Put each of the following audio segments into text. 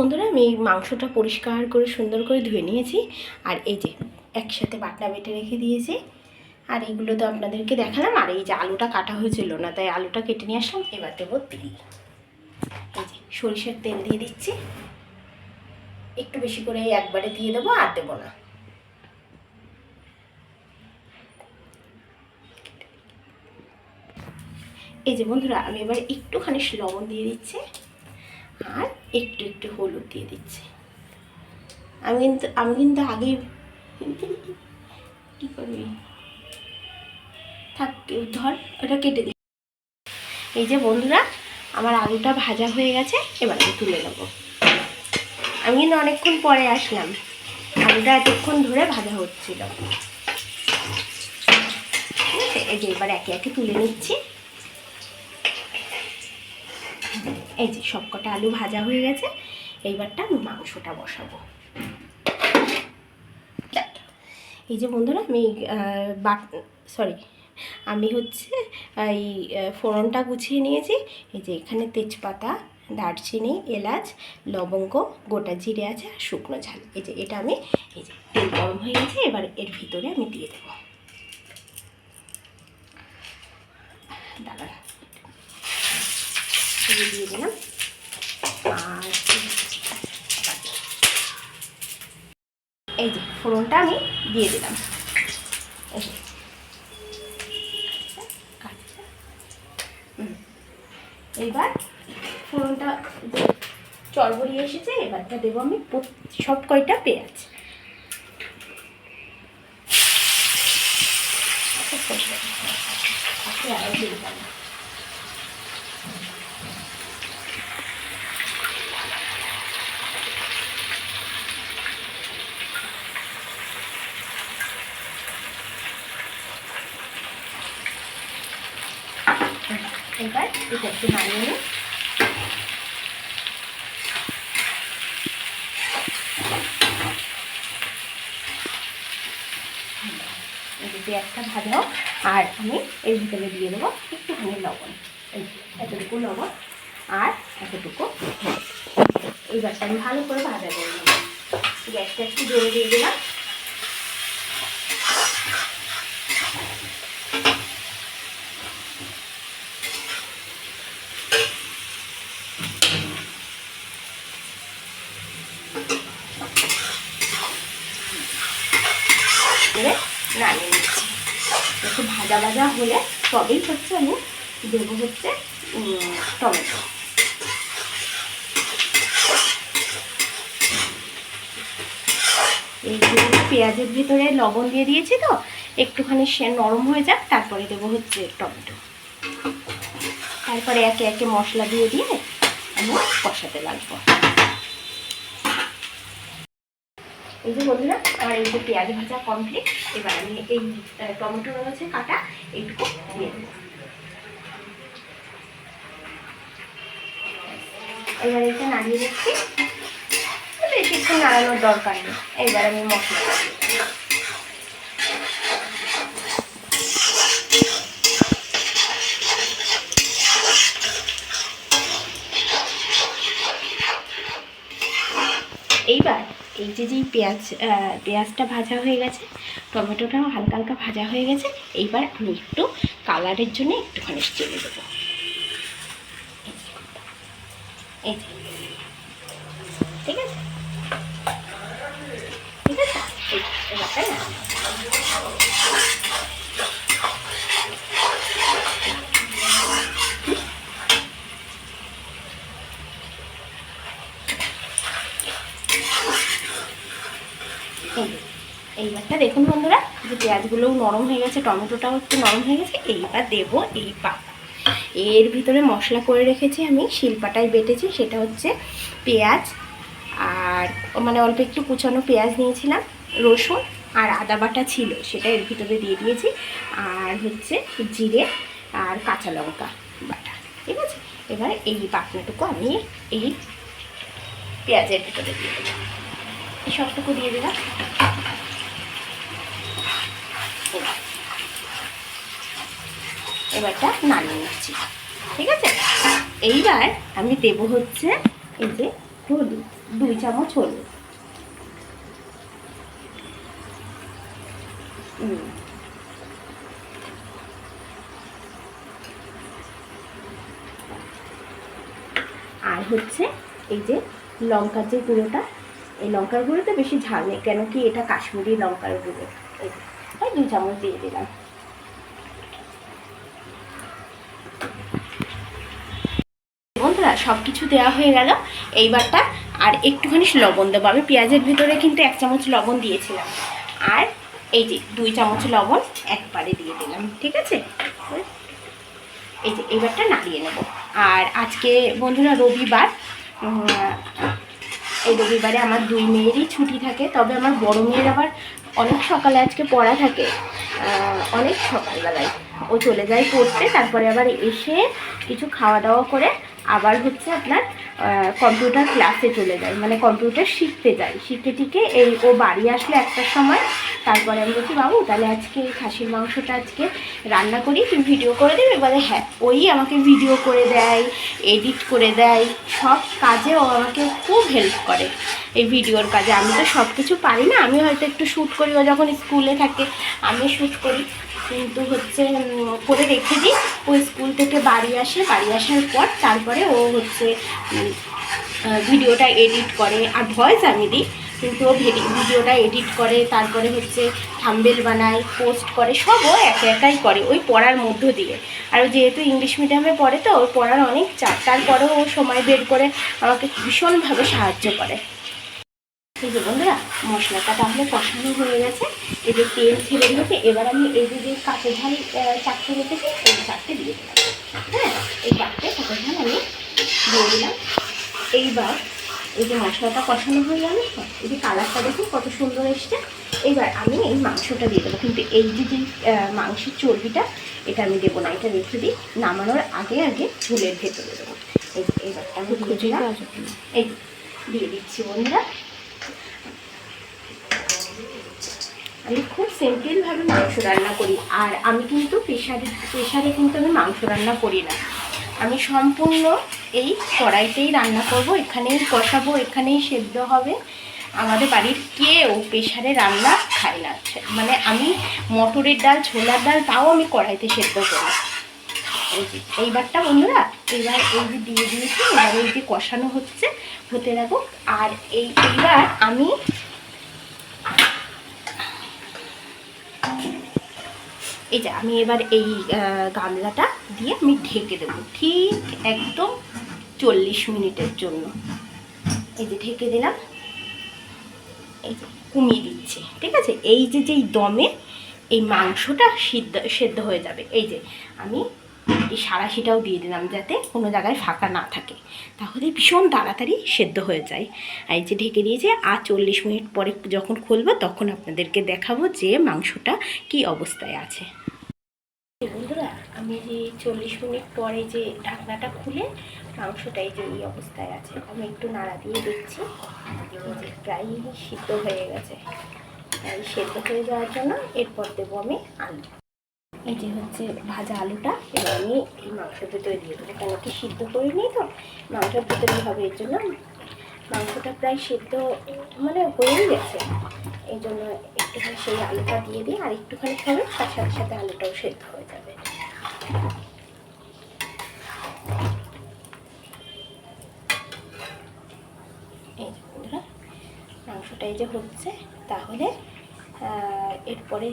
বন্ধুরা, আমি মাংসটা পরিষ্কার করে, সুন্দর করে ধুয়ে নিয়েছি। আর এই যে, একসাথে বাটনা বেটে রেখে দিয়েছি। আর এগুলো তো আপনাদেরকে দেখালাম। আর এই যে আলুটা কাটা হয়েছিল না, তাই আলুটা কেটে নিয়ে আসলাম। এবার দেবো তেল। এই যে, সরিষার তেল দিয়ে দিচ্ছি। একটু বেশি করে একবারে দিয়ে দেবো, আর দেবো না। এই যে বন্ধুরা, আমি এবার একটুখানি লবণ দিয়ে দিচ্ছি। একটু একটু হলুদ দিয়ে দিচ্ছি। আমি কিন্তু আমি কিন্তু আগেই কী করবি? থাক ধর, ওটা কেটে দিই এই যে বন্ধুরা, আমার আলুটা ভাজা হয়ে গেছে, এবার আমি তুলে নেব। আমি কিন্তু অনেকক্ষণ পরে আসলাম। আলুটা এতক্ষণ ধরে ভাজা হচ্ছিল। এই যে এবার একে একে তুলে নিচ্ছি। এই যে সবকটা আলু ভাজা হয়ে গেছে, এইবারটা আমি মাংসটা বসাবো। এই যে বন্ধুরা আমি বাট সরি আমি হচ্ছে এই ফোড়নটা গুছিয়ে নিয়েছি। এই যে এখানে তেজপাতা, দারচিনি, এলাচ, লবঙ্গ, গোটা জিরে আছে আর শুকনো ঝাল। এই যে এটা আমি, এই যে তেল গরম হয়ে গেছে, এবার এর ভিতরে আমি দিয়ে দেবো। যে দিয়ে দিলাম আর এই যে ফোড়নটা আমি দিয়ে দিলাম এই। হুম। এইবার ফোড়নটা যে চড়বড়ি এসেছে, এবারটা দেবো আমি সব কয়টা পেঁয়াজ আচ্ছা, আরও দিয়ে দিলাম। এবার এটা একটু নামিয়ে নিই। এই যে পেঁয়াজটা ভাজা আর আমি এর ভিতরে দিয়ে দেবো একটুখানি লবণ। এই এতটুকু লবণ আর এতটুকু হলুদ। এইবারটা আমি ভালো করে ভাজা করে নেব। গ্যাসটা একটু জোরে দিয়ে দিলাম করে নামিয়ে নিচ্ছি একটু ভাজা ভাজা হলে তবেই হচ্ছে আমি দেবো হচ্ছে টমেটো। এই পেঁয়াজের ভিতরে লবণ দিয়ে দিয়েছি তো, একটুখানি সে নরম হয়ে যাক, তারপরে দেবো হচ্ছে টমেটো। তারপরে একে একে মশলা দিয়ে দিয়ে আমি কষাতে লাগবো। এই যে বন্ধুরা, আমার এই যে পেঁয়াজ ভাজা কমপ্লিট এবার আমি এই টমেটো রয়েছে কাটা, এইটুকু দিয়ে এবার এটা নাড়িয়ে দিচ্ছি। বেশি একটু নাড়ানোর দরকার নেই। এবার আমি মশলা এই যে যেই পেঁয়াজ পেঁয়াজটা ভাজা হয়ে গেছে টমেটোটাও হালকা হালকা ভাজা হয়ে গেছে এইবার আমি একটু কালারের জন্য একটুখানি চেলে দেবো। ঠিক আছে ঠিক আছে যে, এইবারটা দেখুন বন্ধুরা যে পেঁয়াজগুলোও নরম হয়ে গেছে টমেটোটাও একটু নরম হয়ে গেছে এইবার দেবো এই পাতা। এর ভিতরে মশলা করে রেখেছি আমি শিলপাটায় বেটেছি সেটা হচ্ছে পেঁয়াজ। আর মানে অল্প একটু কুচানো পেঁয়াজ নিয়েছিলাম রসুন আর আদা বাটা ছিল সেটা এর ভিতরে দিয়ে দিয়েছি। আর হচ্ছে জিরে আর কাঁচা লঙ্কা বাটা ঠিক আছে? এবার এই পাতনাটুকু আমি এই পেঁয়াজের ভিতরে দিয়ে দেবো। সবটুকু দিয়ে দিলাম। এবার এবারটা নামিয়ে নিচ্ছি। ঠিক আছে? এইবার আমি দেবো হচ্ছে এই যে হলুদ, দুই চামচ হলুদ। আর হচ্ছে এই যে লঙ্কার যে গুঁড়োটা এই লঙ্কার গুঁড়োতে বেশি ঝাল নেই কেন কি এটা কাশ্মীরি লঙ্কার গুঁড়ো যে, দুই চামচ দিয়ে দিলাম। বন্ধুরা সব কিছু দেওয়া হয়ে গেল। এইবারটা আর একটুখানি লবণ দেবো। আমি পেঁয়াজের ভিতরে কিন্তু এক চামচ লবণ দিয়েছিলাম। আর এই যে দুই চামচ লবণ একবারে দিয়ে দিলাম ঠিক আছে? এই যে এইবারটা নাড়িয়ে নেব। আর আজকে বন্ধুরা রবিবার এই রবিবারে আমার দুই মেয়েরই ছুটি থাকে, তবে আমার বড় মেয়ের আবার অনেক সকালে আজকে পড়া থাকে। অনেক সকালবেলায়। ও চলে যায় পড়তে। তারপরে আবার এসে কিছু খাওয়া দাওয়া করে আবার হচ্ছে আপনার কম্পিউটার ক্লাসে চলে যায়। মানে কম্পিউটার শিখতে যায়। শিখতে টিকে এই ও বাড়ি আসলে একটার সময়। তারপরে আমি বলছি, বাবু, তাহলে আজকে খাসির মাংসটা আজকে রান্না করি, তুমি ভিডিও করে দেবে? এবারে হ্যাঁ। ওই আমাকে ভিডিও করে দেয় এডিট করে দেয়। সব কাজে ও আমাকে খুব হেল্প করে। এই ভিডিওর কাজে। আমি তো সব কিছু পারি না, আমি হয়তো একটু শ্যুট করি, ও যখন স্কুলে থাকে, আমি শ্যুট করি। কিন্তু হচ্ছে করে রেখে দিই, ও স্কুল থেকে বাড়ি আসে, বাড়ি আসার পর তারপরে ও হচ্ছে ভিডিওটা এডিট করে। আর ভয়েস আমি দিই, কিন্তু ও ভিডি- ভিডিওটা এডিট করে, তারপরে হচ্ছে থাম্বেল বানায় পোস্ট করে, সব ও একা একাই করে, ওই পড়ার মধ্য দিয়ে। আর যেহেতু ইংলিশ মিডিয়ামে পড়ে তো ওর পড়ার অনেক চাপ, তারপরেও ও সময় বের করে, আমাকে ভীষণভাবে সাহায্য করে। এই যে বন্ধুরা মশলাটা তাহলে কষানো হয়ে গেছে। এই যে তেল ছেড়ে দিয়েছে। এবার আমি এই যে যে কাঁচা ঝাল চারটে রেখেছি এই চারটে দিয়ে দিলাম। হ্যাঁ এই চারটে কাঁচা ঝাল আমি দিয়ে দিলাম। এইবার এই যে মশলাটা কষানো হয়ে গেল এই যে কালারটা দেখুন কত সুন্দর এসছে। এইবার আমি এই মাংসটা দিয়ে দেবো। কিন্তু এই যে যে মাংসের চর্বিটা এটা আমি দেবো না। এটা রেখে দিই। নামানোর আগে আগে ঝুলের ভেতরে দেবো। এই এইবারটা আমি দিয়ে দিলাম। এই দিয়ে দিচ্ছি বন্ধুরা। আমি খুব সিম্পলভাবে মাংস রান্না করি। আর আমি কিন্তু প্রেশারে প্রেশারে কিন্তু আমি মাংস রান্না করি না। আমি সম্পূর্ণ এই কড়াইতেই রান্না করব। এখানেই কষাবো, এখানেই সেদ্ধ হবে। আমাদের বাড়ির কেউ প্রেশারে রান্না খায় না। মানে আমি মটরের ডাল, ছোলার ডাল তাও আমি কড়াইতে সেদ্ধ করি। এইবারটা বন্ধুরা, এবার এই যে দিয়ে দিয়েছি, এবার এই যে কষানো হচ্ছে, হতে রাখো আর এই, এইবার আমি এই যে, আমি এবার এই গামলাটা দিয়ে আমি ঢেকে দেবো। ঠিক একদম চল্লিশ মিনিটের জন্য। এই যে ঢেকে দিলাম। এই যে কমিয়ে দিচ্ছি। ঠিক আছে? এই যে যেই দমে এই মাংসটা সিদ্ধ, সেদ্ধ হয়ে যাবে। এই যে, আমি এই সারাশিটাও দিয়ে দিলাম যাতে কোনো জায়গায় ফাঁকা না থাকে। তাহলে ভীষণ তাড়াতাড়ি সেদ্ধ হয়ে যায়। আর এই যে ঢেকে দিয়েছে, আর চল্লিশ মিনিট পরে যখন খুলবো তখন আপনাদেরকে দেখাবো যে মাংসটা কি অবস্থায় আছে। আমি যে চল্লিশ মিনিট পরে যে ঢাকনাটা খুলে মাংসটা এই যে এই অবস্থায় আছে, আমি একটু নাড়া দিয়ে দেখছি। প্রায় সিদ্ধ হয়ে গেছে। প্রায় সেদ্ধ হয়ে যাওয়ার জন্য এরপর দেবো আমি আলু। এই যে হচ্ছে ভাজা আলুটা, এবার আমি এই মাংসের ভেতরে দিয়ে দেবো। কেন কি সিদ্ধ করিনি তো? মাংসের ভেতরে হবে এর জন্য মাংসটা প্রায় সিদ্ধ মানে হয়েই গেছে। এই জন্য একটুখানি সেই আলুটা দিয়ে দিই, আর একটুখানি হবে তার সাথে সাথে আলুটাও সেদ্ধ হয়ে যাবে। মাংসটা এই যে হচ্ছে, তাহলে এরপরে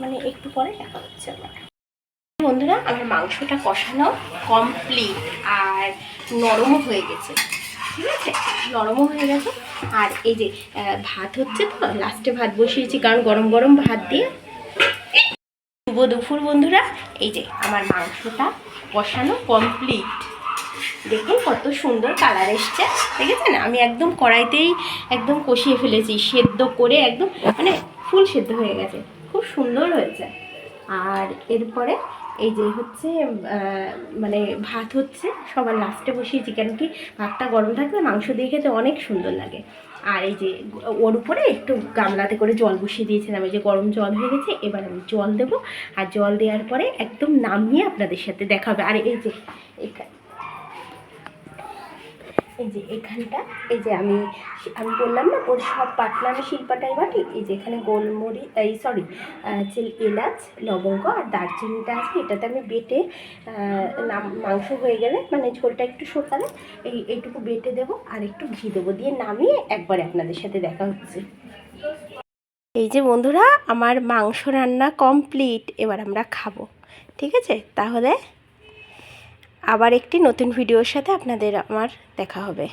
মানে একটু পরে দেখা হচ্ছে আমার বন্ধুরা, আমার মাংসটা কষানো কমপ্লিট আর নরমও হয়ে গেছে। ঠিক আছে? নরমও হয়ে গেছে। আর এই যে ভাত হচ্ছে তো লাস্টে ভাত বসিয়েছি, কারণ গরম গরম ভাত দিয়ে শুভ দুপুর বন্ধুরা। এই যে আমার মাংসটা কষানো কমপ্লিট দেখুন কত সুন্দর কালার এসছে। দেখেছেন? আমি একদম কড়াইতেই একদম কষিয়ে ফেলেছি, সেদ্ধ করে একদম মানে ফুল সেদ্ধ হয়ে গেছে। খুব সুন্দর হয়েছে। আর এরপরে এই যে হচ্ছে মানে ভাত হচ্ছে, সবার লাস্টে বসিয়েছি কেন কি, ভাতটা গরম থাকলে মাংস দিয়ে খেতে অনেক সুন্দর লাগে। আর এই যে, ওর উপরে একটু গামলাতে করে জল বসিয়ে দিয়েছিলাম, এই যে গরম জল হয়ে গেছে, এবার আমি জল দেবো। আর জল দেওয়ার পরে একদম নামিয়ে আপনাদের সাথে দেখা হবে আর এই যে, এখা- এই যে এখানটা, এই যে আমি আমি বললাম না, ওর সব বাটনা আমি শিল্পাটাই বাটি? এই যে এখানে গোলমরি, এই সরি এলাচ, লবঙ্গ আর দারচিনিটা আছে, এটাতে আমি বেটে মাংস হয়ে গেলে মানে ঝোলটা একটু শোকালে, এই, এইটুকু বেটে দেবো আর একটু ঘি দেবো দিয়ে নামিয়ে একবারে আপনাদের সাথে দেখা হচ্ছে। এই যে বন্ধুরা, আমার মাংস রান্না কমপ্লিট এবার আমরা খাব, ঠিক আছে? তাহলে আবার একটি নতুন ভিডিওর সাথে আপনাদের আমার দেখা হবে।